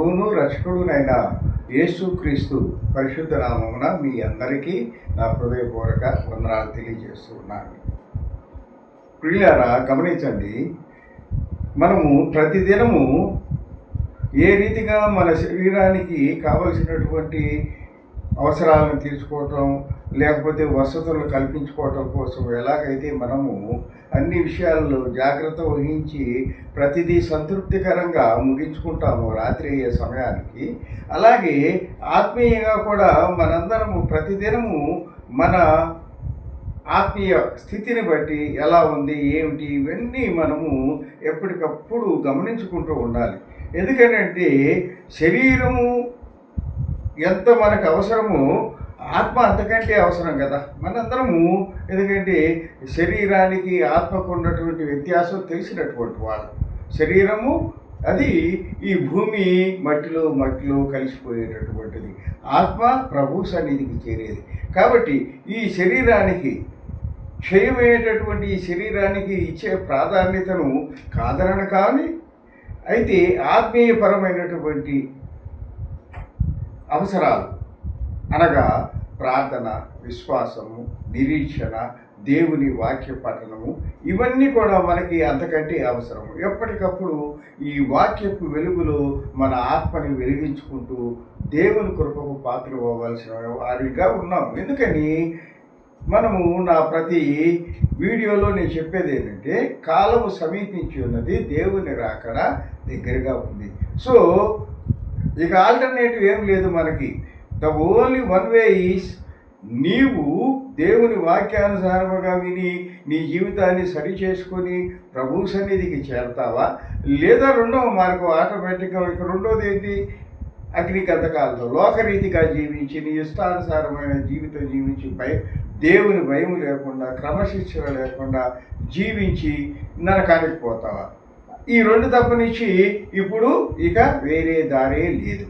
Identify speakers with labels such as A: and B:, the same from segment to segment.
A: ప్రభువును రక్షకుడునైన యేసుక్రీస్తు పరిశుద్ధ నామమున మీ అందరికీ నా హృదయపూర్వక వందనాలు తెలియజేస్తూ ఉన్నాను. ప్రియులారా గమనించండి. మనము ప్రతిదినము ఏ రీతిగా మన శరీరానికి కావలసినటువంటి అవసరాలను తీర్చుకోవటం లేకపోతే వసతులు కల్పించుకోవటం కోసం ఎలాగైతే మనము అన్ని విషయాల్లో జాగ్రత్త వహించి ప్రతిదీ సంతృప్తికరంగా ముగించుకుంటాము రాత్రి అయ్యే సమయానికి అలాగే ఆత్మీయంగా కూడా మనందరము ప్రతిదినము మన ఆత్మీయ స్థితిని బట్టి ఎలా ఉంది ఏమిటి ఇవన్నీ మనము ఎప్పటికప్పుడు గమనించుకుంటూ ఉండాలి. ఎందుకంటే శరీరము ఎంత మనకు అవసరమో ఆత్మ అంతకంటే అవసరం కదా. మనందరము ఎందుకంటే శరీరానికి ఆత్మకు ఉన్నటువంటి వ్యత్యాసం తెలిసినటువంటి వాళ్ళు. శరీరము అది ఈ భూమి మట్టిలో మట్టిలో కలిసిపోయేటటువంటిది. ఆత్మ ప్రభు సన్నిధికి చేరేది. కాబట్టి ఈ శరీరానికి క్షయమయ్యేటటువంటి ఈ శరీరానికి ఇచ్చే ప్రాధాన్యతను కాదనను కానీ అయితే ఆత్మీయపరమైనటువంటి అవసరాలు. అనగా ప్రార్థన విశ్వాసము నిరీక్షణ దేవుని వాక్య పఠనము ఇవన్నీ కూడా మనకి అంతకంటే అవసరము. ఎప్పటికప్పుడు ఈ వాక్యపు వెలుగులో మన ఆత్మని వెలిగించుకుంటూ దేవుని కృపకు పాత్ర అవ్వవలసిన వారిగా ఉన్నాము ఎందుకని? మనము నా ప్రతి వీడియోలో నేను చెప్పేది ఏంటంటే కాలము సమీపించి ఉన్నది దేవుని రాకడ దగ్గరగా ఉంది. సో ఇక ఆల్టర్నేటివ్ ఏం లేదు మనకి. The only one way is నీవు దేవుని వాక్యానుసారముగా విని నీ జీవితాన్ని సరి చేసుకొని ప్రభు సన్నిధికి చేరతావా? లేదా రెండవ మార్గం ఆటోమేటిక్గా ఇక రెండోది ఏంటి? అగ్నిగతకాలతో లోకరీతిగా జీవించి నీ ఇష్టానుసారమైన జీవితం జీవించి భయం దేవుని భయం లేకుండా క్రమశిక్షణ లేకుండా జీవించి నరకానికి పోతావా? ఈ రెండు తప్పనిచ్చి ఇప్పుడు ఇక వేరే దారే లేదు.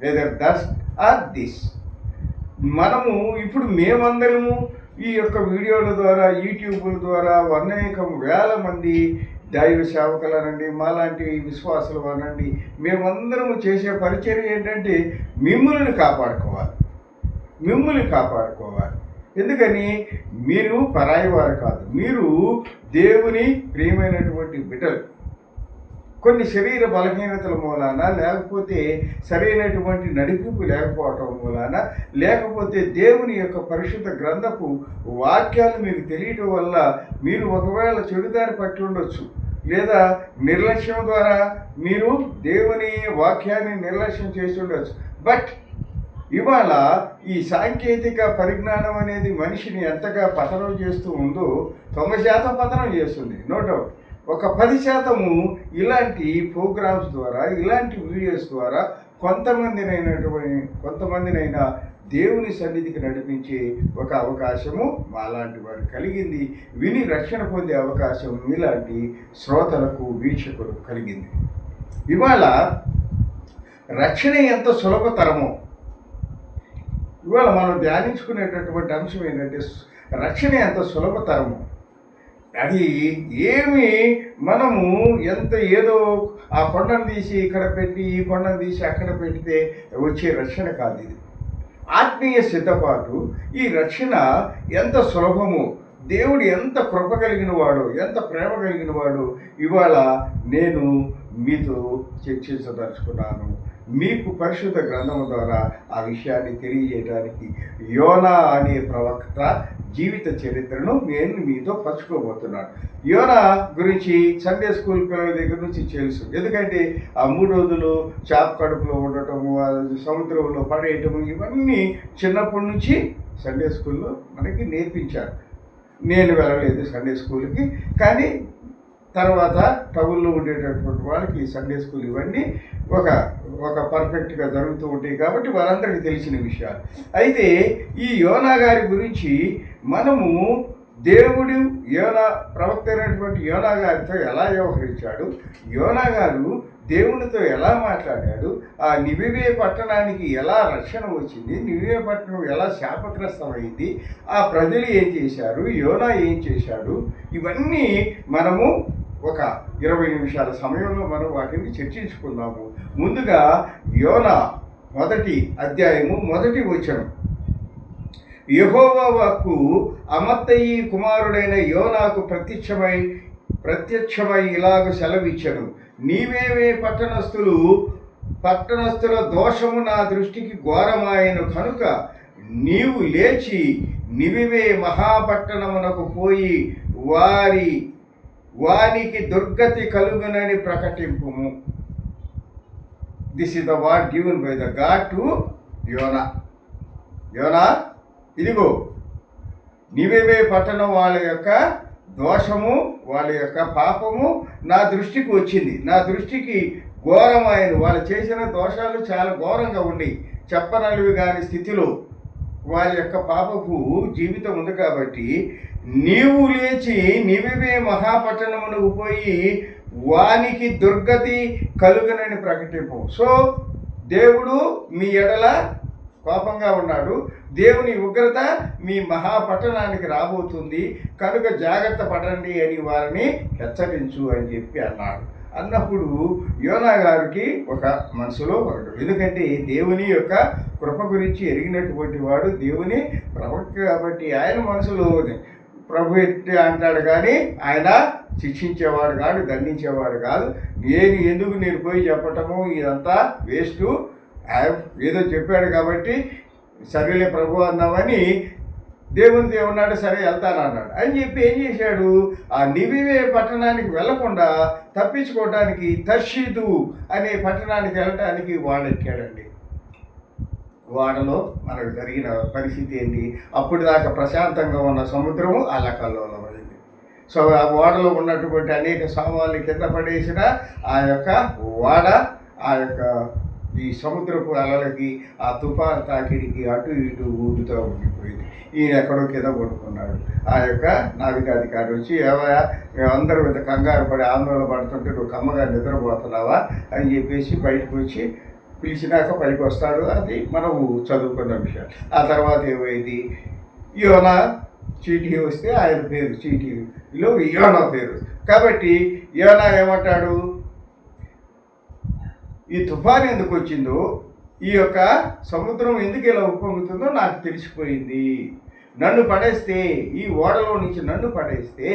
A: వెదర్ దస్ ఆర్ దిస్ మనము ఇప్పుడు మేమందరము ఈ యొక్క వీడియోల ద్వారా యూట్యూబ్ల ద్వారా అనేక వేల మంది దైవ సేవకులనండి మాలాంటి విశ్వాసులు అనండి మేమందరము చేసే పరిచర్య ఏంటంటే మిమ్మల్ని కాపాడుకోవాలి. మిమ్మల్ని కాపాడుకోవాలి. ఎందుకని? మీరు పరాయి వారు కాదు. మీరు దేవుని ప్రియమైనటువంటి బిడ్డలు. కొన్ని శరీర బలహీనతల మూలాన లేకపోతే సరైనటువంటి నడిపింపు లేకపోవటం మూలాన లేకపోతే దేవుని యొక్క పరిశుద్ధ గ్రంథపు వాక్యాలు మీకు తెలియటం వల్ల మీరు ఒకవేళ చెడుదారి పట్టి ఉండొచ్చు. లేదా నిర్లక్ష్యం ద్వారా మీరు దేవుని వాక్యాన్ని నిర్లక్ష్యం చేసి ఉండొచ్చు. బట్ ఇవాళ ఈ సాంకేతిక పరిజ్ఞానం అనేది మనిషిని ఎంతగా పతనం చేస్తూ ఉందో తొంభై శాతం పతనం చేస్తుంది. No doubt. ఒక పది శాతము ఇలాంటి ప్రోగ్రామ్స్ ద్వారా ఇలాంటి వీడియోస్ ద్వారా కొంతమందినైనటువంటి కొంతమందినైనా దేవుని సన్నిధికి నడిపించే ఒక అవకాశము మాలాంటి వారు కలిగింది. విని రక్షణ పొందే అవకాశం మీలాంటి శ్రోతలకు వీక్షకులకు కలిగింది. ఇవాళ రక్షణ ఎంత సులభతరమో ఇవాళ మనం ధ్యానించుకునేటటువంటి అంశం ఏంటంటే రక్షణ ఎంత సులభతరము. అది ఏమి మనము ఎంత ఏదో ఆ కొండను తీసి ఇక్కడ పెట్టి ఈ కొండను తీసి అక్కడ పెడితే వచ్చే రక్షణ కాదు ఇది. ఆత్మీయ సిద్ధపాటు ఈ రక్షణ ఎంత సులభము దేవుడు ఎంత కృప కలిగిన వాడు ఎంత ప్రేమ కలిగిన వాడు ఇవాళ నేను మీతో చర్చించదలుచుకున్నాను. మీకు పరిశుద్ధ గ్రంథం ద్వారా ఆ విషయాన్ని తెలియజేయడానికి యోనా అనే ప్రవక్త జీవిత చరిత్రను నేను మీతో పంచుకోబోతున్నాను. యోనా గురించి సండే స్కూల్ పిల్లల దగ్గర నుంచి తెలుసు. ఎందుకంటే ఆ మూడు రోజులు చాప కడుపులో ఉండటము సముద్రంలో పడేయటము ఇవన్నీ చిన్నప్పటి నుంచి సండే స్కూల్లో మనకి నేర్పించారు. నేను వెళ్ళలేదు సండే స్కూల్కి కానీ తర్వాత టౌన్లో ఉండేటటువంటి వాళ్ళకి సండే స్కూల్ ఇవన్నీ ఒక ఒక పర్ఫెక్ట్గా జరుగుతూ ఉంటాయి కాబట్టి వారందరికీ తెలిసిన విషయాలు. అయితే ఈ యోనా గారి గురించి మనము దేవుడు యోనా ప్రవక్త అయినటువంటి యోనా గారితో ఎలా వ్యవహరించాడు యోనా గారు దేవునితో ఎలా మాట్లాడాడు ఆ నివివే పట్టణానికి ఎలా రక్షణ వచ్చింది నివివే పట్టణం ఎలా శాపగ్రస్తమైంది ఆ ప్రజలు ఏం చేశారు యోనా ఏం చేశాడు ఇవన్నీ మనము ఒక ఇరవై నిమిషాల సమయంలో మనం వాటిని చర్చించుకుందాము. ముందుగా యోన మొదటి అధ్యాయము మొదటి వచనం. యెహోవా వాక్కు అమత్తయి కుమారుడైన యోనాకు ప్రత్యక్షమై ప్రత్యక్షమై ఇలాగ సెలవిచ్చను. నీవేవే పట్టణస్థులు పట్టణస్థుల దోషము నా దృష్టికి ఘోరమాయను కనుక నీవు లేచి నివివే మహాపట్టణమునకు పోయి వారి వానికి దుర్గతి కలుగునని ప్రకటింపుము. This is the what given by the God to Jonah Jonah ఇదిగో నివేవే పట్టణం వాళ్ళ యొక్క దోషము వాళ్ళ యొక్క పాపము నా దృష్టికి వచ్చింది. నా దృష్టికి ఘోరమైన వాళ్ళు చేసిన దోషాలు చాలా ఘోరంగా ఉన్నాయి. చెప్పనలివి కాని స్థితిలో వారి యొక్క పాపపు జీవితం ఉంది కాబట్టి నీవు లేచి నివివే మహాపట్టణమునకు పోయి వానికి దుర్గతి కలుగునని ప్రకటింపు. సో దేవుడు మీ ఎడల కోపంగా ఉన్నాడు. దేవుని ఉగ్రత మీ మహాపట్టణానికి రాబోతుంది. కనుక జాగ్రత్త పడండి అని వారిని హెచ్చరించు అని చెప్పి అన్నాడు. అన్నప్పుడు యోనా గారికి ఒక మనసులో ఒకడు ఎందుకంటే దేవుని యొక్క కృప గురించి ఎరిగినటువంటి వాడు దేవుని ప్రవక్త కాబట్టి ఆయన మనసులో ప్రభు ఎత్తి అంటాడు కానీ ఆయన శిక్షించేవాడు కాదు దండించేవాడు కాదు. నేను ఎందుకు నేను పోయి చెప్పటము? ఇదంతా వేస్ట్. ఏదో చెప్పాడు కాబట్టి సరేలే ప్రభు అన్నామని దేవునితో ఏమన్నాడు సరే వెళ్తానన్నాడు అని చెప్పి ఏం చేశాడు? ఆ నివివే పట్టణానికి వెళ్ళకుండా తప్పించుకోవడానికి తర్షీదు అనే పట్టణానికి వెళ్ళటానికి వాడెక్కాడండి. వాడలో మనకు జరిగిన పరిస్థితి ఏంటి? అప్పుడు దాకా ప్రశాంతంగా ఉన్న సముద్రము అల్లకల్లోలమైంది సో ఆ ఓడలో ఉన్నటువంటి అనేక సామాన్లు కింద పడేసిన ఆ యొక్క ఓడ ఆ యొక్క ఈ సముద్రపు అలలకి ఆ తుఫాన్ తాకిడికి అటు ఇటు ఊగుతూ ఉండిపోయింది. ఈయన ఎక్కడో కింద పడుకున్నాడు. ఆ యొక్క నావికాధికారి వచ్చి ఏవయా మేమందరూ ఇంత కంగారు పడి ఆందోళన పడుతుంటే నువ్వు కమ్మగా నిద్రపోతున్నావా? అని చెప్పేసి బయటకు వచ్చి పిలిచినాక పైకి వస్తాడు. అది మనము చదువుకున్న విషయం. ఆ తర్వాత ఏమైంది? యోన చీటీ వస్తే ఆయన పేరు చీటీలో యోన పేరు. కాబట్టి యోన ఏమంటాడు? ఈ తుఫాన్ ఎందుకు వచ్చిందో ఈ యొక్క సముద్రం ఎందుకు ఇలా ఉప్పొంగుతుందో నాకు తెలిసిపోయింది. నన్ను పడేస్తే ఈ ఓడలో నుంచి నన్ను పడేస్తే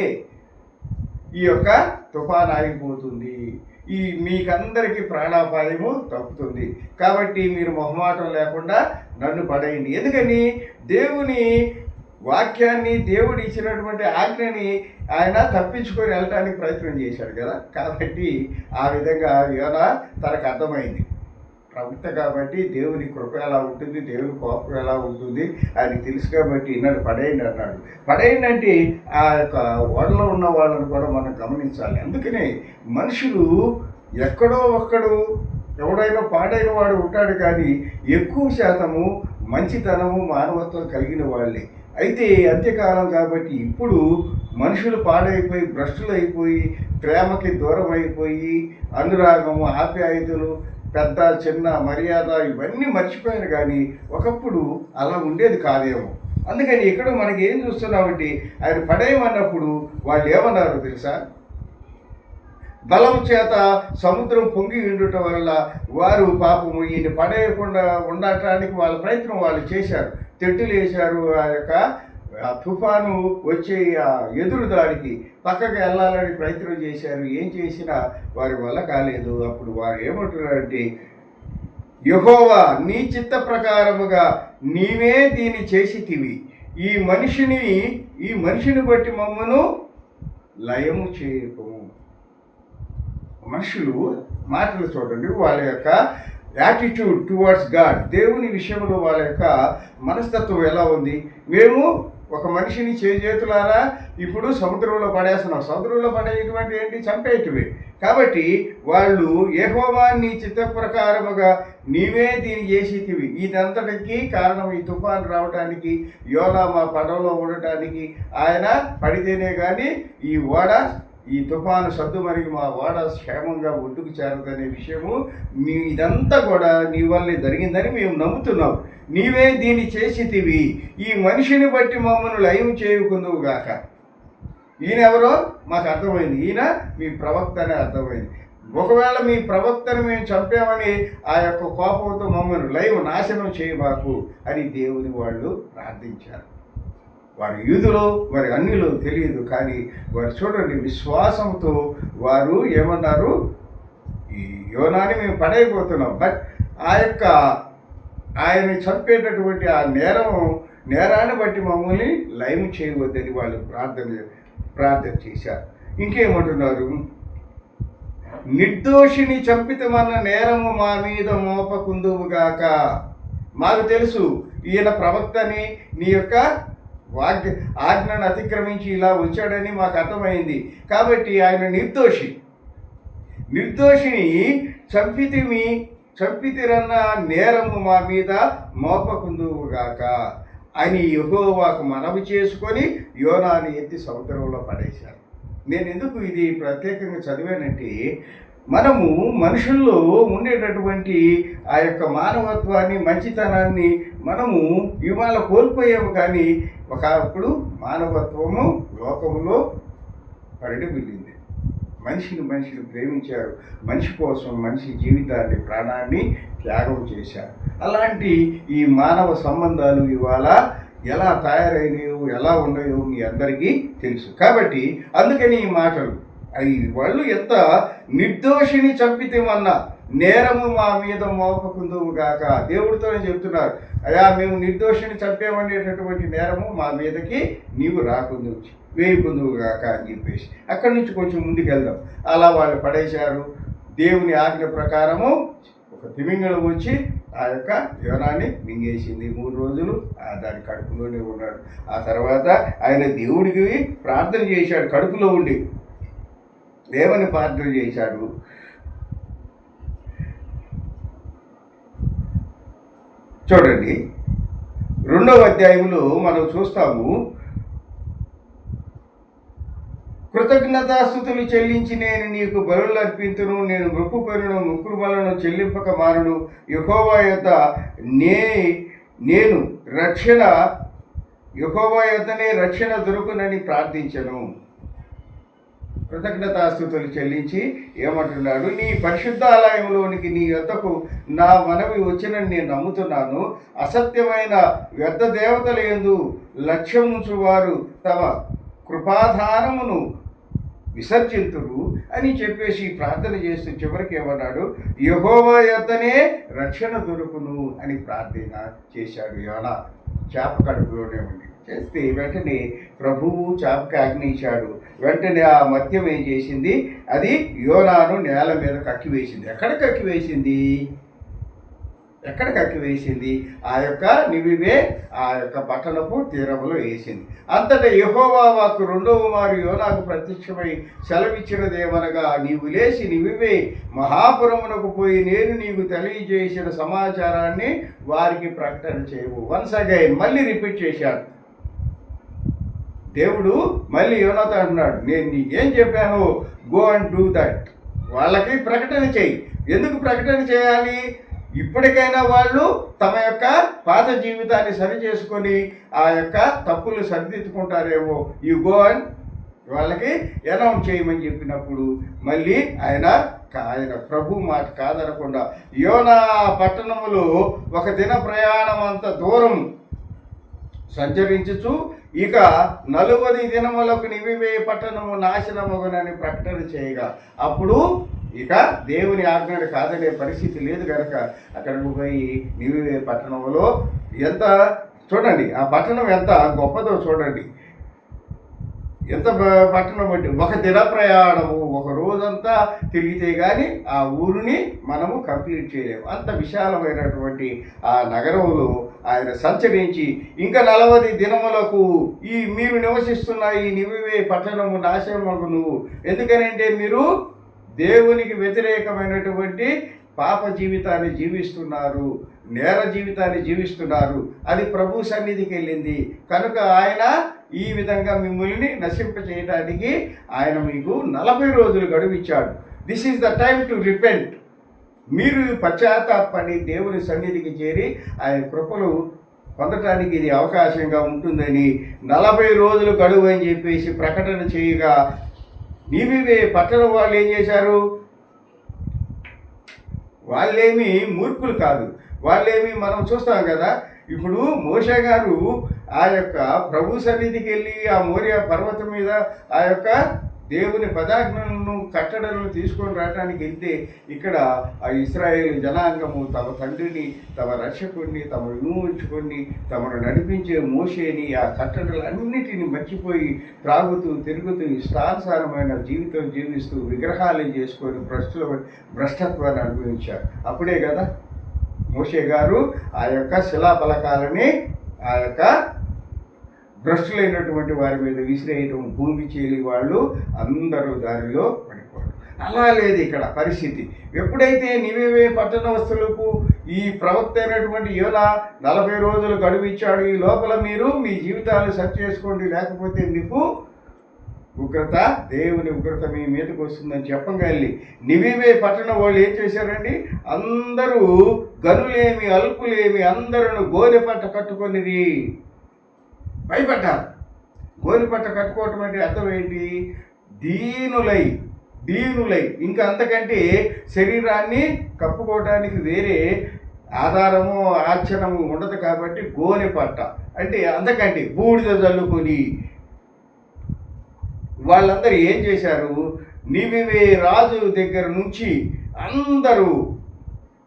A: ఈ యొక్క తుఫాన్ ఆగిపోతుంది. ఈ మీకందరికీ ప్రాణాపాయము తప్పుతుంది. కాబట్టి మీరు మొహమాటం లేకుండా నన్ను పడేయండి. ఎందుకని? దేవుని వాక్యాన్ని దేవుడు ఇచ్చినటువంటి ఆజ్ఞని ఆయన తప్పించుకొని వెళ్ళటానికి ప్రయత్నం చేశాడు కదా. కాబట్టి ఆ విధంగా యోన తనకు అర్థమైంది. ప్రవక్త కాబట్టి దేవుని కృప ఎలా ఉంటుంది దేవుని కోపం ఎలా ఉంటుంది అది తెలుసు కాబట్టి ఈనాడు పడేయండి అన్నాడు. పడేయండి అంటే ఆ యొక్క ఓడలో ఉన్న వాళ్ళని కూడా మనం గమనించాలి. అందుకనే మనుషులు ఎక్కడో ఒక్కడు ఎవడైనా పాడైన వాడు ఉంటాడు కానీ ఎక్కువ శాతము మంచితనము మానవత్వం కలిగిన వాళ్ళే. అయితే అంత్యకాలం కాబట్టి ఇప్పుడు మనుషులు పాడైపోయి భ్రష్టులు అయిపోయి ప్రేమకి దూరం అయిపోయి అనురాగము ఆప్యాయతలు పెద్ద చిన్న మర్యాద ఇవన్నీ మర్చిపోయారు కానీ ఒకప్పుడు అలా ఉండేది కాదేమో. అందుకని ఇక్కడ మనకి ఏం చూస్తున్నామంటే ఆయన పడేయమన్నప్పుడు వాళ్ళు ఏమన్నారు తెలుసా? బలం చేత సముద్రం పొంగి ఉండటం వల్ల వారు పాపము ఈయన పడేయకుండా ఉండటానికి వాళ్ళ ప్రయత్నం వాళ్ళు చేశారు. తెట్టులు వేశారు ఆ యొక్క తుఫాను వచ్చే ఆ ఎదురు దాడికి పక్కకు వెళ్ళాలని ప్రయత్నం చేశారు. ఏం చేసినా వారి వల్ల కాలేదు. అప్పుడు వారు ఏమంటున్నారంటే యహోవా నీ చిత్త ప్రకారముగా నీవే దీన్ని చేసితివి. ఈ మనిషిని ఈ మనిషిని బట్టి మమ్మను లయము చేయకము మనుషులు మాటలు చూడండి. వాళ్ళ యొక్క యాటిట్యూడ్ టువర్డ్స్ గాడ్ దేవుని విషయంలో వాళ్ళ యొక్క మనస్తత్వం ఎలా ఉంది? మేము ఒక మనిషిని చేజేతులారా ఇప్పుడు సముద్రంలో పడేస్తున్నాం సముద్రంలో పడేటువంటి ఏంటి? చంపేటివి కాబట్టి వాళ్ళు ఏహోవా నీ చిత్త ప్రకారముగా నీవే దీన్ని చేసేటివి. ఇదంతటికి కారణం ఈ తుఫాన్ రావడానికి యోలా మా పడవలో ఉండటానికి ఆయన పడితేనే కానీ ఈ ఓడ ఈ తుఫాను సద్దు మరియు మా వాడ క్షేమంగా ఒడ్డుకు చేరదనే విషయము మీ ఇదంతా కూడా నీ వల్లే జరిగిందని మేము నమ్ముతున్నాం. నీవే దీన్ని చేసితివి. ఈ మనిషిని బట్టి మమ్మల్ని లయం చేయకుందువు గాక. ఈయన ఎవరో? మాకు అర్థమైంది. ఈయన మీ ప్రవక్త అనే అర్థమైంది. ఒకవేళ మీ ప్రవక్తను మేము చంపామని ఆ యొక్క కోపంతో మమ్మల్ని లైవ్ నాశనం చేయబాకు అని దేవుని వాళ్ళు ప్రార్థించారు. వారి యూదులో వారి అన్నిలో తెలియదు. కానీ వారు చూడండి విశ్వాసంతో వారు ఏమన్నారు? ఈ యోనాని మేము పడైపోతున్నాం. బట్ ఆ యొక్క ఆయన చంపేటటువంటి ఆ నేరం నేరాన్ని బట్టి మమ్మల్ని లైవ్ చేయవద్దని వాళ్ళు ప్రార్థన ప్రార్థన చేశారు. ఇంకేమంటున్నారు? నిర్దోషిని చంపితమన్న నేరము మా మీద మోపకుందువుగాక. మాకు తెలుసు ఈయన ప్రవక్తని నీ యొక్క వాగ్ ఆజ్ఞను అతిక్రమించి ఇలా వచ్చాడని మాకు అర్థమైంది. కాబట్టి ఆయన నిర్దోషి. నిర్దోషిని చంపితిమి చంపితిరన్న నేరము మా మీద మోపకుందువుగాక. అని యహోవాకు మనవి చేసుకొని యోనాని ఎత్తి సముద్రంలో పడేశారు. నేను ఎందుకు ఇది ప్రత్యేకంగా చదివానంటే మనము మనుషుల్లో ఉండేటటువంటి ఆ యొక్క మానవత్వాన్ని మంచితనాన్ని మనము ఇవాళ కోల్పోయాము కానీ ఒకప్పుడు మానవత్వము లోకములో పరిడమిల్లింది మనిషిని మనిషిని ప్రేమించారు. మనిషి కోసం మనిషి జీవితాన్ని ప్రాణాన్ని త్యాగం చేశారు. అలాంటి ఈ మానవ సంబంధాలు ఇవాళ ఎలా తయారైనయో ఎలా ఉన్నాయో మీ అందరికీ తెలుసు. కాబట్టి అందుకని ఈ మాటలు వాళ్ళు ఎంత నిర్దోషిని చంపితేమన్నా నేరము మా మీద మోపకుందువు గాక దేవుడితోనే చెప్తున్నారు అయా మేము నిర్దోషిని చంపేమనేటటువంటి నేరము మా మీదకి నీవు రాకుందు వేయకుందువు గాక అని చెప్పేసి. అక్కడి నుంచి కొంచెం ముందుకెళ్దాం. అలా వాళ్ళు పడేశారు. దేవుని ఆజ్ఞ ప్రకారము ఒక తిమింగళం వచ్చి ఆ యొక్క యోనాన్ని మింగేసింది. మూడు రోజులు ఆ దాని కడుపులోనే ఉన్నాడు. ఆ తర్వాత ఆయన దేవుడికి ప్రార్థన చేశాడు. కడుపులో ఉండి దేవుని ప్రార్థన చేశాడు. చూడండి రెండవ అధ్యాయంలో మనం చూస్తాము కృతజ్ఞతాస్థుతులు చెల్లించి నేను నీకు బలులు అర్పింతును నేను మొక్కుకొనును ముక్కురు బలను చెల్లింపక మారును. యహోవా యొక్క నే నేను రక్షణ యహోవా యొద్దనే రక్షణ దొరుకునని ప్రార్థించను. కృతజ్ఞతాస్థుతులు చెల్లించి ఏమంటున్నాడు నీ పరిశుద్ధాలయంలోనికి నీ యొద్దకు నా మనవి వచ్చినని నేను నమ్ముతున్నాను. అసత్యమైన వ్యర్థ దేవతల ఎందు లక్ష్యం వారు తమ కృపాధారమును విసర్జింతురు అని చెప్పేసి ప్రార్థన చేస్తూ చివరికి ఏమన్నాడు యహోవా యొద్దనే రక్షణ దొరుకును అని ప్రార్థన చేశాడు యోనా. చేప కడుపులోనే ఉండి చేస్తే వెంటనే ప్రభువు చాపకి ఆజ్ఞయించాడు. వెంటనే ఆ మద్యం ఏం చేసింది? అది యోనాను నేల మీద కక్కివేసింది. ఎక్కడ కక్కివేసింది? ఎక్కడ కక్కివేసింది? ఆ యొక్క నివివే ఆ యొక్క పట్టణపు తీరంలో వేసింది. అంతటా యహోవా వాకు రెండవ మారు యోనాకు ప్రత్యక్షమై సెలవిచ్చినదేమనగా నీవు లేచి నివివే మహాపురమునకు పోయి నేను నీకు తెలియజేసిన సమాచారాన్ని వారికి ప్రకటన చేయవు. వన్స్ అగైన్ మళ్ళీ రిపీట్ చేశాడు. దేవుడు మళ్ళీ యోనాతో అంటున్నాడు నేను నీకేం చెప్పాను? గో అండ్ డూ దట్ వాళ్ళకి ప్రకటన చేయి ఎందుకు ప్రకటన చేయాలి? ఇప్పటికైనా వాళ్ళు తమ యొక్క పాత జీవితాన్ని సరి చేసుకొని ఆ యొక్క తప్పులు సరిదిద్దుకుంటారేమో. ఈ గో అండ్ వాళ్ళకి అనౌన్స్ చేయమని చెప్పినప్పుడు మళ్ళీ ఆయన ఆయన ప్రభు మాట కాదనకుండా యోనా పట్టణములో ఒక దిన ప్రయాణం అంత దూరం సంచరించుచు ఇక నలువది దినములకు నివివే పట్టణము నాశనమగునని ప్రకటన చేయగా. అప్పుడు ఇక దేవుని ఆజ్ఞను కాదనే పరిస్థితి లేదు కనుక అక్కడికి పోయి నివివే పట్టణంలో ఎంత చూడండి ఆ పట్టణం ఎంత గొప్పదో చూడండి. ఎంత పట్టణం బట్టి ఒక దిన ప్రయాణము ఒక రోజంతా తిరిగితే కానీ ఆ ఊరిని మనము కంప్లీట్ చేయలేము. అంత విశాలమైనటువంటి ఆ నగరంలో ఆయన సంచరించి ఇంకా నలభై దినములకు ఈ మీరు నివసిస్తున్న ఈ నివే పట్టణము నాశనమగును. ఎందుకనంటే మీరు దేవునికి వ్యతిరేకమైనటువంటి పాప జీవితాన్ని జీవిస్తున్నారు. నేర జీవితాన్ని జీవిస్తున్నారు. అది ప్రభు సన్నిధికి వెళ్ళింది. కనుక ఆయన ఈ విధంగా మిమ్మల్ని నశింప చేయడానికి ఆయన మీకు నలభై రోజులు గడువిచ్చాడు. This is the time to repent మీరు పశ్చాత్తాపడి దేవుని సన్నిధికి చేరి ఆయన కృపలు పొందటానికి ఇది అవకాశంగా ఉంటుందని నలభై రోజులు గడువు అని చెప్పేసి ప్రకటన చేయగా నీవివే పట్టణం వాళ్ళు ఏం చేశారు? వాళ్ళేమి మూర్ఖులు కాదు. వాళ్ళేమి మనం చూస్తాం కదా ఇప్పుడు మోషే గారు ఆ యొక్క ప్రభు సన్నిధికి వెళ్ళి ఆ మోర్య పర్వతం మీద ఆ యొక్క దేవుని పదాజ్ఞలను కట్టడలను తీసుకొని రావడానికి వెళ్తే ఇక్కడ ఆ ఇస్రాయేల్ జనాంగము తమ తండ్రిని తమ రక్షకుడిని తమ విమోచుకుని తమను నడిపించే మోసేని ఆ కట్టడలన్నిటిని మర్చిపోయి త్రాగుతూ తిరుగుతూ ఇష్టానుసారమైన జీవితం జీవిస్తూ విగ్రహాలు చేసుకొని భ్రష్టుల భ్రష్టత్వాన్ని అనుభవించారు. అప్పుడే కదా మోషే గారు ఆ యొక్క శిలాఫలకాలని ఆ యొక్క భ్రష్టులైనటువంటి వారి మీద విసిరేయటం భూమి చేలి వాళ్ళు అందరూ దారిలో పడిపోవడం అలా లేదు ఇక్కడ పరిస్థితి. ఎప్పుడైతే నివేవే పట్టణ వస్తువులకు ఈ ప్రవక్త అయినటువంటి యోన నలభై రోజులు గడువు ఇచ్చాడు ఈ లోపల మీరు మీ జీవితాలు సెట్ చేసుకోండి లేకపోతే మీకు ఉగ్రత దేవుని ఉగ్రత మీ మీదకి వస్తుందని చెప్పగలి నివివే పట్టణ వాళ్ళు ఏం చేశారండి? అందరూ గనులేమి అల్పులేమి అందరూ గోనె పట్ట కట్టుకొనిది భయపడ్డారు. గోనె పట్ట కట్టుకోవటం అంటే అర్థం ఏంటి? దీనులై దీనులై. ఇంకా అంతకంటే శరీరాన్ని కప్పుకోవడానికి వేరే ఆధారము ఆచరణము ఉండదు కాబట్టి గోని పట్ట అంటే అంతకంటే బూడిద చల్లుకొని వాళ్ళందరూ ఏం చేశారు? నివివే రాజు దగ్గర నుంచి అందరూ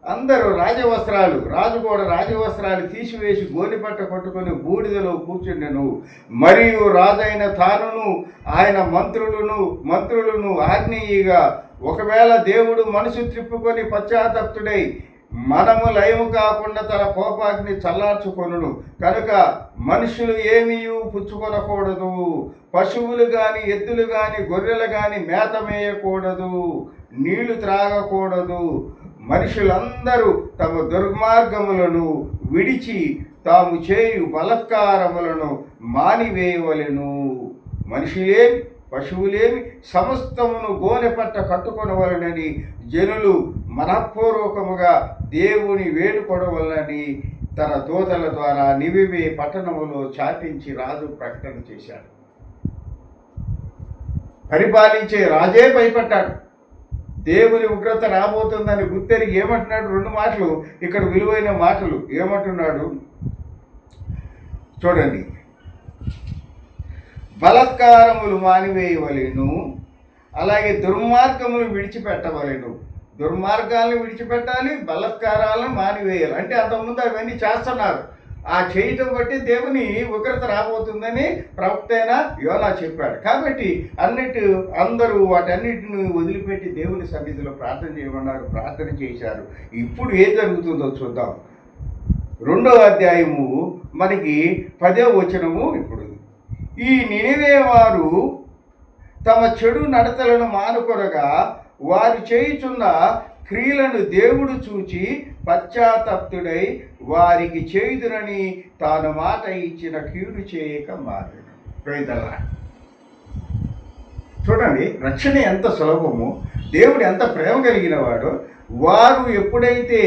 A: అందరూ రాజవస్త్రాలు రాజు కూడా రాజవస్త్రాలు తీసివేసి గోనిపట్ట పట్టుకొని బూడిదలో కూర్చుండెను. మరియు రాజైన తానును ఆయన మంత్రులను మంత్రులను ఆగ్నేయగా ఒకవేళ దేవుడు మనసు త్రిప్పుకొని పశ్చాత్తప్తుడై మనము లయము కాకుండా తన కోపాగ్ని చల్లార్చుకొనును. కనుక మనుషులు ఏమీ పుచ్చుకొనకూడదు. పశువులు కానీ ఎద్దులు కానీ గొర్రెలు కానీ మేత మేయకూడదు. నీళ్ళు త్రాగకూడదు. మనుషులందరూ తమ దుర్మార్గములను విడిచి తాము చేయు బలత్కారములను మానివేయవలెను. మనుషులేమి పశువులేమి సమస్తమును గోనెపట్ట కట్టుకొనవలనని జనులు మనఃపూర్వకముగా దేవుని వేడుకొనవలనని తన దూతల ద్వారా నివివే పట్టణములో చాటించి రాజు ప్రకటన చేశాడు. పరిపాలించే రాజే భయపడ్డాడు. దేవుని ఉగ్రత రాబోతుందని గుర్తెరిగి ఏమంటున్నాడు? రెండు మాటలు ఇక్కడ విలువైన మాటలు. ఏమంటున్నాడు? చూడండి. బలత్కారములు మానివేయవలేను అలాగే దుర్మార్గములు విడిచిపెట్టవలేను. దుర్మార్గాలను విడిచిపెట్టాలి బలత్కారాలను మానివేయాలి. అంటే అంతకుముందు అవన్నీ చేస్తున్నారు. ఆ చేయటం బట్టి దేవుని ఉగ్రత రాబోతుందని ప్రవక్త అయిన యోనా చెప్పాడు. కాబట్టి అన్నిటి అందరూ వాటన్నిటిని వదిలిపెట్టి దేవుని సన్నిధిలో ప్రార్థన చేయమన్నారు ప్రార్థన చేశారు. ఇప్పుడు ఏం జరుగుతుందో చూద్దాం. రెండో అధ్యాయము మనకి పదే వచనము ఇప్పుడు. ఈ నినివే వారు తమ చెడు నడతలను మానుకొనగా వారు చేయుచున్న క్రియలను దేవుడు చూచి పశ్చాత్తప్తుడై వారికి చేయుదునని తాను మాట ఇచ్చిన కీడు చేయక మారాడు. రైతల్లా చూడండి రక్షణ ఎంత సులభము దేవుడు ఎంత ప్రేమ కలిగిన వాడో వారు ఎప్పుడైతే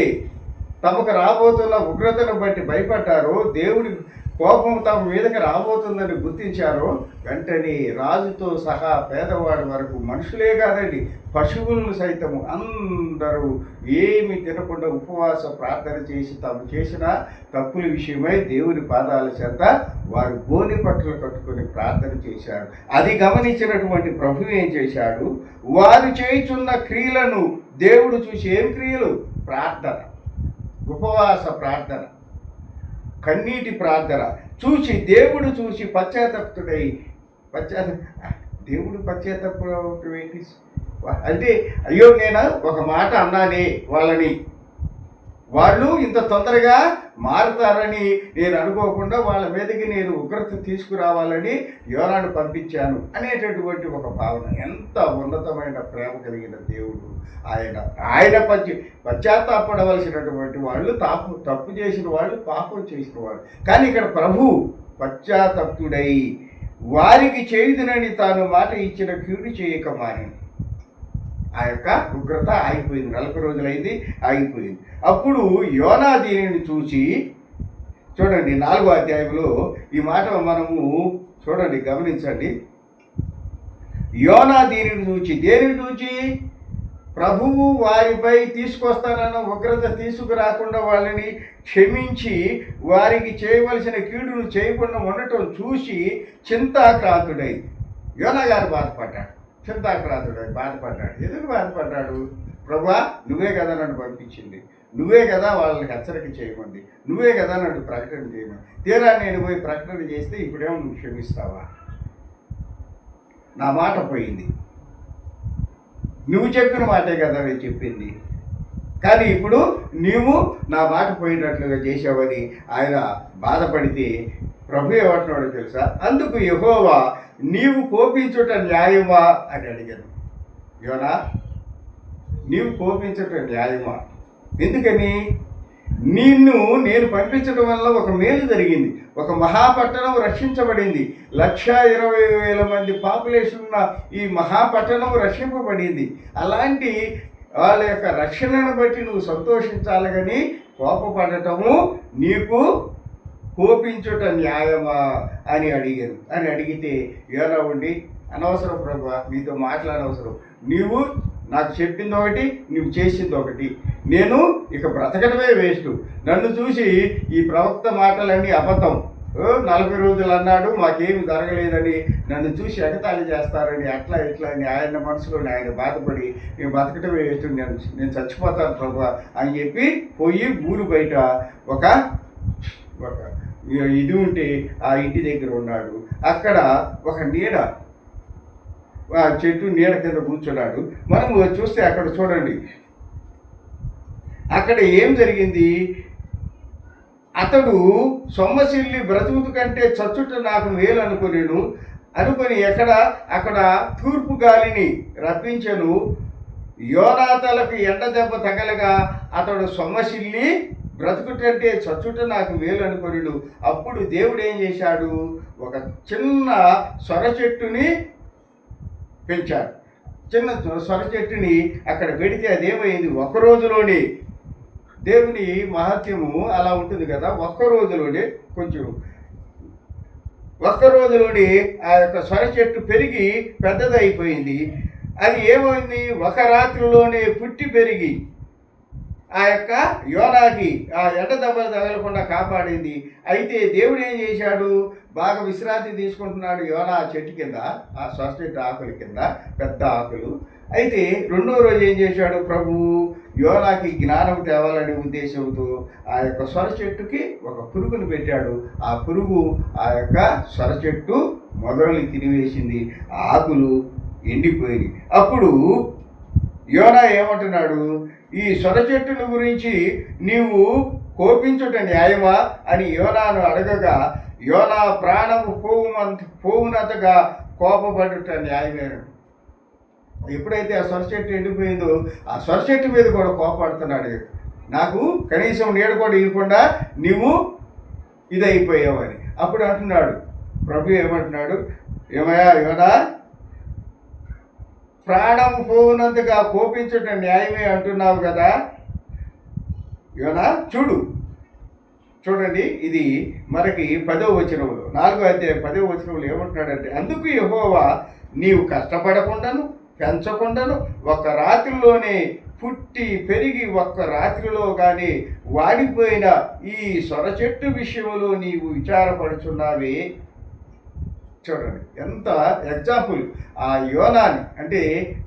A: తమకు రాబోతున్న ఉగ్రతను బట్టి భయపడ్డారో దేవుడి కోపం తమ మీదకి రాబోతుందని గుర్తించారో వెంటనే రాజుతో సహా పేదవాడి వరకు మనుషులే కాదండి పశువులను సైతము అందరూ ఏమి తినకుండా ఉపవాస ప్రార్థన చేసి తాము చేసిన తప్పుల విషయమై దేవుని పాదాల చేత వారు గోని పట్టలు కట్టుకొని ప్రార్థన చేశారు. అది గమనించినటువంటి ప్రభు ఏం చేశాడు? వారు చేయుచున్న క్రియలను దేవుడు చూసి ఏం క్రియలు? ప్రార్థన. ఉపవాస ప్రార్థన. కన్నీటి ప్రార్థన. చూసి దేవుడు చూసి పశ్చాత్తప్తుడై పశ్చాత్త దేవుడు పశ్చాత్తపడటం ఏంటి? అంటే అయ్యో నేను? ఒక మాట అన్నానే వాళ్ళని. వాళ్ళు ఇంత తొందరగా మారుతారని నేను అనుకోకుండా వాళ్ళ మీదకి నేను ఉగ్రత తీసుకురావాలని యోనాను పంపించాను అనేటటువంటి ఒక భావన. ఎంత ఉన్నతమైన ప్రేమ కలిగిన దేవుడు. ఆయన ఆయన పశ్చ పశ్చాత్తాపడవలసినటువంటి వాళ్ళు తాపు తప్పు చేసిన వాళ్ళు పాపం చేసిన వాళ్ళు. కానీ ఇక్కడ ప్రభు పశ్చాత్తప్తుడై వారికి చేయుదునని తాను మాట ఇచ్చిన క్యూడు చేయక మాని ఆ యొక్క ఉగ్రత ఆగిపోయింది. నలభై రోజులైంది ఆగిపోయింది. అప్పుడు యోనా దీనిని చూసి చూడండి నాలుగో అధ్యాయంలో ఈ మాట మనము చూడండి గమనించండి. యోనా దీనిని చూచి దేనిని చూచి? ప్రభువు వారిపై తీసుకొస్తానన్న ఉగ్రత తీసుకురాకుండా వాళ్ళని క్షమించి వారికి చేయవలసిన కీడును చేయకుండా ఉండటం చూసి చింతాక్రాంతుడై యోనా గారు బాధపడ్డాడు. చింతాక్రాంతుడై బాధపడ్డాడు. ఎందుకు బాధపడ్డాడు? ప్రభా నువ్వే కదా నన్ను పంపించింది. నువ్వే కదా వాళ్ళకి హెచ్చరిక చేయమంది. నువ్వే కదా నన్ను ప్రకటన చేయమని తీరా నేను పోయి ప్రకటన చేస్తే ఇప్పుడేమో నువ్వు క్షమిస్తావా? నా మాట పోయింది. నువ్వు చెప్పిన మాటే కదా నేను చెప్పింది. కానీ ఇప్పుడు నీవు నా మాట పోయినట్లుగా చేసావని ఆయన బాధపడితే ప్రభు ఏమంటున్నాడో తెలుసా? అందుకు యహోవా నీవు కోపించుట న్యాయమా అని అడిగాను. యోనా నీవు కోపించుట న్యాయమా? ఎందుకని? నిన్ను నేను పంపించడం వల్ల ఒక మేలు జరిగింది. ఒక మహాపట్టణం రక్షించబడింది. లక్ష ఇరవై వేల మంది పాపులేషన్ ఉన్న ఈ మహాపట్టణం రక్షింపబడింది. అలాంటి వాళ్ళ యొక్క రక్షణను బట్టి నువ్వు సంతోషించాలి కానీ కోపపడటము నీకు కోపించుట న్యాయమా అని అడిగాను అని అడిగితే ఎలా ఉండి అనవసరం ప్రభు మీతో మాట్లాడవసరం నీవు నాకు చెప్పింది ఒకటి నువ్వు చేసింది ఒకటి. నేను ఇక బ్రతకడమే వేస్ట్. నన్ను చూసి ఈ ప్రవక్త మాటలన్నీ అబద్ధం. నలభై రోజులు అన్నాడు మాకేమి జరగలేదని నన్ను చూసి ఎగతాళి చేస్తారని అట్లా ఇట్లా అని ఆయన మనసులో ఆయన బాధపడి నేను బతకటమే వేస్ట్ నేను నేను చచ్చిపోతాను ప్రభు అని చెప్పి పోయి ఊరు బయట ఒక ఒక ఇది ఉంటే ఆ ఇంటి దగ్గర ఉన్నాడు. అక్కడ ఒక నీడ ఆ చెట్టు నీడ కింద కూర్చున్నాడు. మనము చూస్తే అక్కడ చూడండి. అక్కడ ఏం జరిగింది? అతడు సొమ్మసిల్లి బ్రతుకుతు కంటే చచ్చుట నాకు మేలు అనుకునేను. అనుకొని ఎక్కడ? అక్కడ తూర్పు గాలిని రప్పించను. యోనాతలకు ఎండ దెబ్బ తగలగా అతడు సొమ్మసిల్లి బ్రతుకుటంటే చచ్చుట నాకు మేలు అనుకొనిడు అప్పుడు దేవుడు ఏం చేశాడు? ఒక చిన్న సొర చెట్టుని పెంచాడు. చిన్న సొర చెట్టుని అక్కడ పెడితే అదేమైంది? ఒక రోజులోనే దేవుని మహత్యము అలా ఉంటుంది కదా? ఒక్క రోజులోనే కొంచెం. ఒక్క రోజులోనే ఆ యొక్క సొర చెట్టు పెరిగి పెద్దదైపోయింది. అది ఏమైంది? ఒక రాత్రిలోనే పుట్టి పెరిగి ఆ యొక్క యోనాకి ఆ ఎండ దెబ్బలు తగలకుండా కాపాడింది. అయితే దేవుడు ఏం చేశాడు? బాగా విశ్రాంతి తీసుకుంటున్నాడు యోనా ఆ చెట్టు కింద ఆ సొర చెట్టు ఆకుల కింద పెద్ద ఆకులు. అయితే రెండో రోజు ఏం చేశాడు ప్రభు? యోనాకి జ్ఞానం తేవాలనే ఉద్దేశంతో ఆ యొక్క స్వర చెట్టుకి ఒక పురుగును పెట్టాడు. ఆ పురుగు ఆ యొక్క స్వర చెట్టు మొదలని తినివేసింది. ఆ ఆకులు ఎండిపోయినాయి. అప్పుడు యోనా ఏమంటున్నాడు? ఈ సొర చెట్టుల గురించి నీవు కోపించుట న్యాయమా? అని యోనాను అడగగా యోనా ప్రాణము పోవునంత పోవునంతగా కోపపడుట న్యాయమేను. ఎప్పుడైతే ఆ సొర చెట్టు ఎండిపోయిందో ఆ సొర చెట్టు మీద కూడా కోపడుతున్నాడు. నాకు కనీసం నీడ కూడా ఇవ్వకుండా నీవు ఇదైపోయావని అప్పుడు అంటున్నాడు. ప్రభు ఏమంటున్నాడు? ఏమయ్యా యోనా ప్రాణం పోనందుగా కోపించుట న్యాయమే అంటున్నావు కదా? యోనా చూడు. చూడండి ఇది మనకి పదో వచనంలో. నాలుగో అధ్యాయం పదో వచనంలో ఏమంటున్నాడంటే అందుకు యహోవా నీవు కష్టపడకుండాను పెంచకుండాను ఒక రాత్రిలోనే పుట్టి పెరిగి ఒక్క రాత్రిలో కానీ వాడిపోయిన ఈ సొర చెట్టు విషయంలో నీవు విచారపడుచున్నావే? చూడండి. ఎంత ఎగ్జాంపుల్ ఆ యోనాని అంటే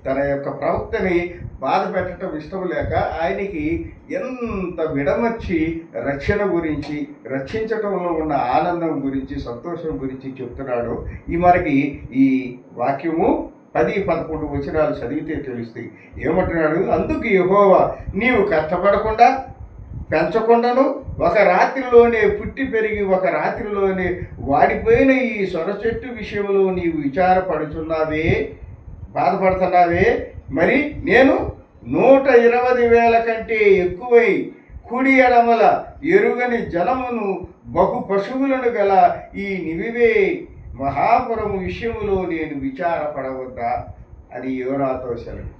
A: తన యొక్క ప్రవక్తని బాధ పెట్టడం ఇష్టం లేక ఆయనకి ఎంత విడమర్చి రక్షణ గురించి రక్షించటంలో ఉన్న ఆనందం గురించి సంతోషం గురించి చెప్తున్నాడు ఈ మనకి ఈ వాక్యము పది పదకొండు వచనాలు చదివితే తెలుస్తాయి. ఏమంటున్నాడు? అందుకు యహోవా నీవు కష్టపడకుండా పెంచకుండాను ఒక రాత్రిలోనే పుట్టి పెరిగి ఒక రాత్రిలోనే వాడిపోయిన ఈ సొర చెట్టు విషయంలో నీవు విచారపడుచున్నావే? బాధపడుతున్నావే? మరి నేను నూట ఇరవై వేల కంటే ఎక్కువై కుడి ఎడమల ఎరుగని జలమును బహు పశువులను గల ఈ నివివే మహాపురము విషయములో నేను విచారపడవద్దా? అని యువరాతో సెలవు.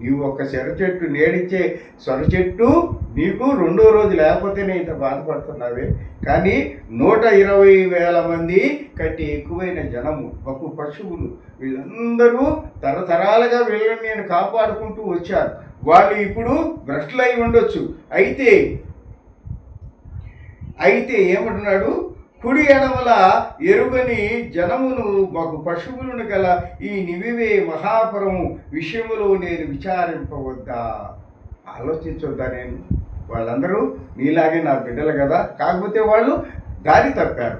A: నీవు ఒక సొర చెట్టు నేడిచ్చే సొర చెట్టు నీకు రెండో రోజు లేకపోతేనే ఇంత బాధపడుతున్నావే. కానీ నూట ఇరవై వేల మంది కంటే ఎక్కువైన జనము బహు పశువులు వీళ్ళందరూ తరతరాలుగా వీళ్ళని నేను కాపాడుకుంటూ వచ్చాను. వాళ్ళు ఇప్పుడు భ్రష్టులై ఉండొచ్చు. అయితే అయితే ఏమంటున్నాడు? కుడి ఎడమల ఎరుగని జనమును మాకు పశువులను గల ఈ నివివే మహాపురము విషయములో నేను విచారింపవద్దా? ఆలోచించొద్దా నేను? వాళ్ళందరూ నీలాగే నా బిడ్డలు కదా? కాకపోతే వాళ్ళు దారి తప్పారు.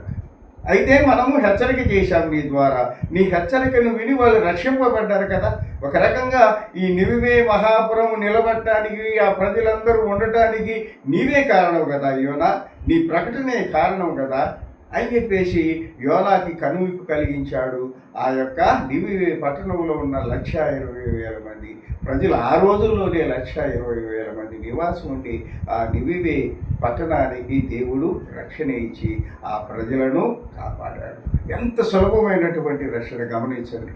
A: అయితే మనము హెచ్చరిక చేశాం నీ ద్వారా. నీ హెచ్చరికను విని వాళ్ళు రక్షింపబడ్డారు కదా? ఒక రకంగా ఈ నివివే మహాపురం నిలబడటానికి ఆ ప్రజలందరూ ఉండటానికి నీవే కారణం కదా యోనా? నీ ప్రకటనే కారణం కదా? అని చెప్పేసి యోలాకి కనువిప్పు కలిగించాడు. ఆ యొక్క నివివే పట్టణంలో ఉన్న లక్ష ఇరవై వేల మంది ప్రజలు ఆ రోజుల్లోనే లక్ష ఇరవై వేల మంది నివాసం ఉండి ఆ నివివే పట్టణానికి దేవుడు రక్షణ ఇచ్చి ఆ ప్రజలను కాపాడాడు. ఎంత సులభమైనటువంటి రక్షణ గమనించండి.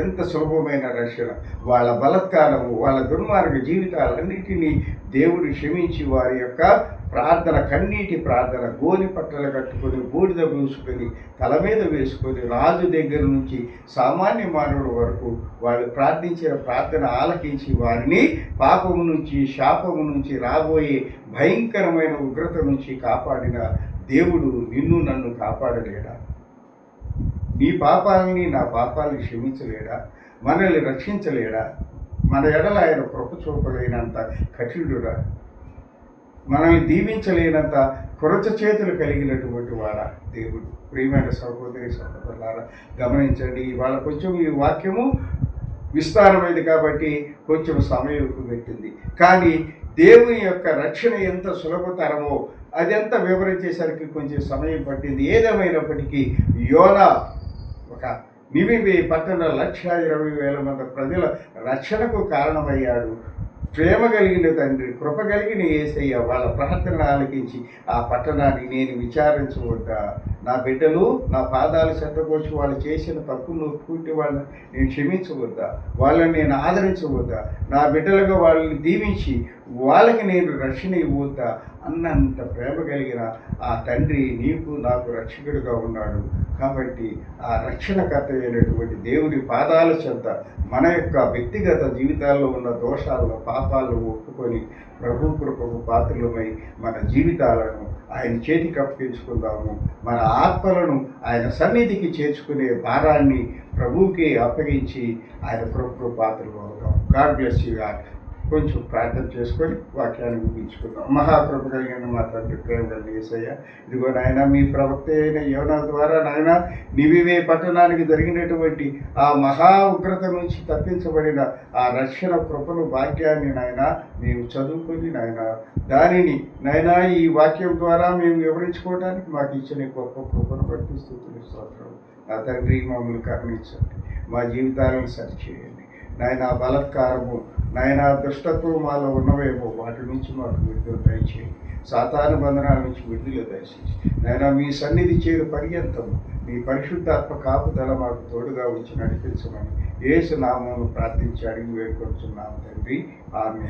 A: ఎంత సులభమైన రక్షణ. వాళ్ళ బలత్కారము వాళ్ళ దుర్మార్గ జీవితాలన్నింటినీ దేవుడు క్షమించి వారి యొక్క ప్రార్థన కన్నీటి ప్రార్థన గోని పట్టలు కట్టుకొని బూడిద పూసుకొని తల మీద వేసుకొని రాజు దగ్గర నుంచి సామాన్య మానవుడు వరకు వాళ్ళు ప్రార్థించిన ప్రార్థన ఆలకించి వారిని పాపము నుంచి శాపము నుంచి రాబోయే భయంకరమైన ఉగ్రత నుంచి కాపాడిన దేవుడు నిన్ను నన్ను కాపాడలేడా? నీ పాపాలని నా పాపాలని క్షమించలేడా? మనల్ని రక్షించలేడా? మన ఎడల ఆయన కృప చూపలేనంత కఠినుడా మనల్ని దీవించలేనంత కొరచ చేతులు కలిగినటువంటి వారా దేవుడు. ప్రియమైన సహోదరి సహోదరులారా గమనించండి ఇవాళ కొంచెం ఈ వాక్యము విస్తారమైంది కాబట్టి కొంచెం సమయం పెట్టింది కానీ దేవుని యొక్క రక్షణ ఎంత సులభతరమో అదంతా వివరించేసరికి కొంచెం సమయం పట్టింది. ఏదేమైనప్పటికీ యోన ఒక నివి పట్టణ లక్ష ఇరవై వేల మంది ప్రజల రక్షణకు కారణమయ్యాడు. ప్రేమ కలిగిన తండ్రి కృప కలిగిన ఏసయ్య వాళ్ళ ప్రార్థన ఆలకించి ఆ పట్టణాన్ని నేను విచారించవద్దా? నా బిడ్డలు నా పాదాలు చెత్తకొచ్చి వాళ్ళు చేసిన తప్పును ఒప్పుకుంటే వాళ్ళని నేను క్షమించవద్దా? వాళ్ళని నేను ఆదరించవద్దా? నా బిడ్డలుగా వాళ్ళని దీవించి వాళ్ళకి నేను రక్షణ ఇవ్వద్దా అన్నంత ప్రేమ కలిగిన ఆ తండ్రి నీకు నాకు రక్షకుడిగా ఉన్నాడు. కాబట్టి ఆ రక్షణకర్త అయినటువంటి దేవుని పాదాల చెంత మన యొక్క వ్యక్తిగత జీవితాల్లో ఉన్న దోషాలను పాపాలను ఒప్పుకొని ప్రభు కృపకు పాత్రలమై మన జీవితాలను ఆయన చేతికి అప్పగించుకుందాము. మన ఆత్మలను ఆయన సన్నిధికి చేర్చుకునే భారాన్ని ప్రభువుకి అప్పగించి ఆయన కృపకు పాత్రలు అవుతాం గాడ్ బ్లెస్ యూ గాడ్ కొంచెం ప్రార్థన చేసుకొని వాక్యాన్ని ముగించుకుందాం. మహాకృప కలిగిన మా తండ్రి ప్రేమ కలిగిన ఇదిగో నాయన మీ ప్రవక్త అయిన యోన ద్వారా నాయన నివివే పట్టణానికి జరిగినటువంటి ఆ మహా ఉగ్రత నుంచి తప్పించబడిన ఆ రక్షణ కృపను వాక్యాన్ని నాయన మేము చదువుకొని నాయన దానిని నాయన ఈ వాక్యం ద్వారా మేము వివరించుకోవడానికి మాకు ఇచ్చిన గొప్ప కృపను బట్టి స్థుతులు స్తోత్రం నా తండ్రి మమ్మల్ని కరుణించండి. మా జీవితాలను సరిచేయండి. నాయన బలత్కారము నాయన దుష్టత్వం మాలో ఉన్నవేమో వాటి నుంచి మాకు విడుదల దయచేయండి సాతాను బంధనాల నుంచి విడుదల దయచేసి నాయన మీ సన్నిధి చేరు పర్యంతం మీ పరిశుద్ధాత్మ కాపుదల మాకు తోడుగా ఉంచి నడిపించమని ఏసు నామను ప్రార్థించి అడిగి వేడుకొచ్చున్నాము తండ్రి. ఆమె